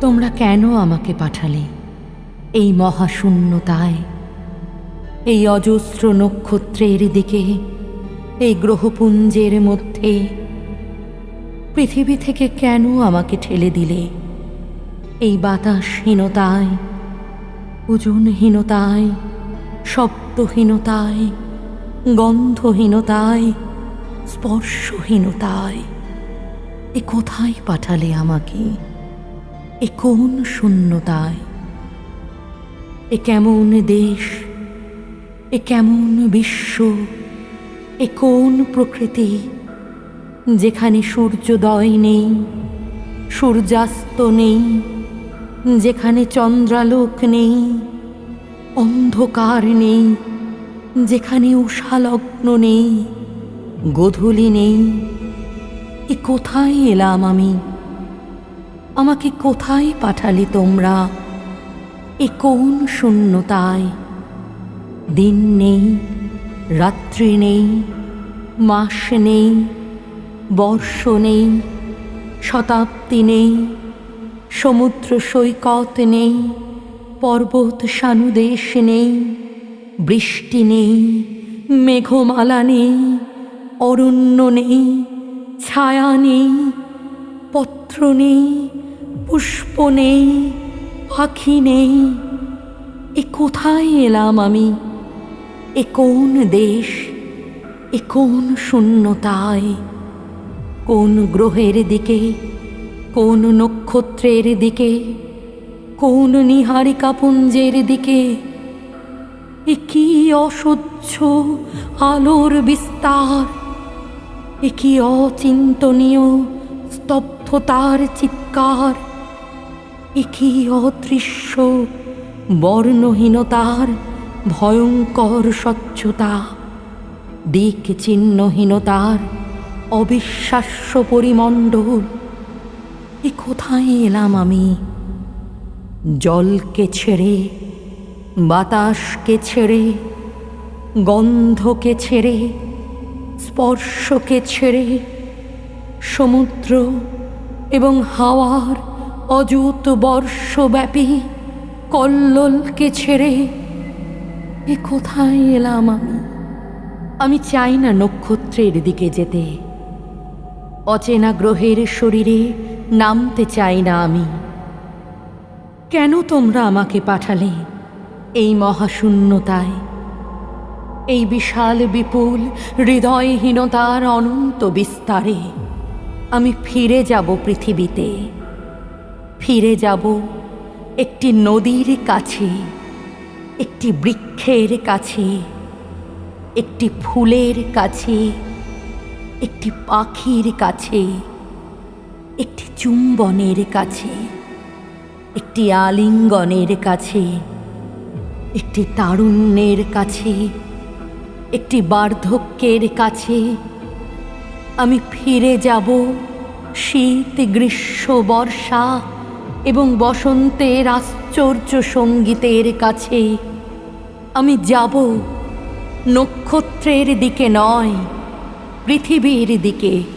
তোমরা কেন আমাকে পাঠালে? এই মহাশূন্যতায়, এই অজস্র নক্ষত্রের দিকে, এই গ্রহপুঞ্জের মধ্যে, পৃথিবী থেকে কেন আমাকে ঠেলে দিলে? এই বাতাসহীনতায়, ওজনহীনতায়, শব্দহীনতায়, গন্ধহীনতায়, স্পর্শহীনতায়, এ কোথায় পাঠালে আমাকে? এ কোন শূন্যতায়? এ কেমন দেশ? এ কেমন বিশ্ব? এ কোন প্রকৃতি? যেখানে সূর্যোদয় নেই, সূর্যাস্ত নেই, যেখানে চন্দ্রালোক নেই, অন্ধকার নেই, যেখানে উষালগ্ন নেই, গোধূলি নেই, এ কোথায় এলাম আমি? আমাকে কোথায় পাঠালে তোমরা? এ কোন শূন্যতায়? দিন নেই, রাত্রি নেই, মাস নেই, বর্ষ নেই, শতাব্দী নেই, সমুদ্র সৈকত নেই, পর্বত সানুদেশ নেই, বৃষ্টি নেই, মেঘমালা নেই, অরণ্য নেই, ছায়া নেই, পত্র নেই পুষ্প নেই, পাখি নেই। এ কোথায় এলাম আমি? এ কোন দেশ? এ কোন শূন্যতায়? কোন গ্রহের দিকে? কোন নক্ষত্রের দিকে? কোন নিহারিকাপুঞ্জের দিকে? এ কি অসহ্য আলোর বিস্তার? এ কি অচিন্তনীয় স্তব্ধতার চিৎকার? কি অদৃশ্য, বর্ণহীনতার, ভয়ঙ্কর স্বচ্ছতা। দিক চিহ্নহীনতার, অবিশ্বাস্য পরিমণ্ডল। এ কোথায় এলাম আমি? জলকে ছেড়ে, বাতাসকে ছেড়ে, গন্ধকে ছেড়ে, স্পর্শকে ছেড়ে, সমুদ্র এবং হাওয়ার অযুত বর্ষব্যাপী কল্লোলকে ছেড়ে এ কোথায় এলাম আমি? আমি চাই না নক্ষত্রের দিকে যেতে। অচেনা গ্রহের শরীরে নামতে চাই না আমি। কেন তোমরা আমাকে পাঠালে এই মহাশূন্যতায়? এই বিশাল বিপুল হৃদয়হীনতার অনন্ত বিস্তারে আমি ফিরে যাব পৃথিবীতে। ফিরে যাব একটি নদীর কাছে, একটি বৃক্ষের কাছে, একটি ফুলের কাছে, একটি পাখির কাছে, একটি চুম্বনের কাছে, একটি আলিঙ্গনের কাছে, একটি তারুণ্যের কাছে, একটি বার্ধক্যের কাছে। আমি ফিরে যাব শীত গ্রীষ্ম বর্ষা এবং বসন্তের আশ্চর্য সঙ্গীতের কাছে আমি যাব নক্ষত্রের দিকে নয় পৃথিবীর দিকে।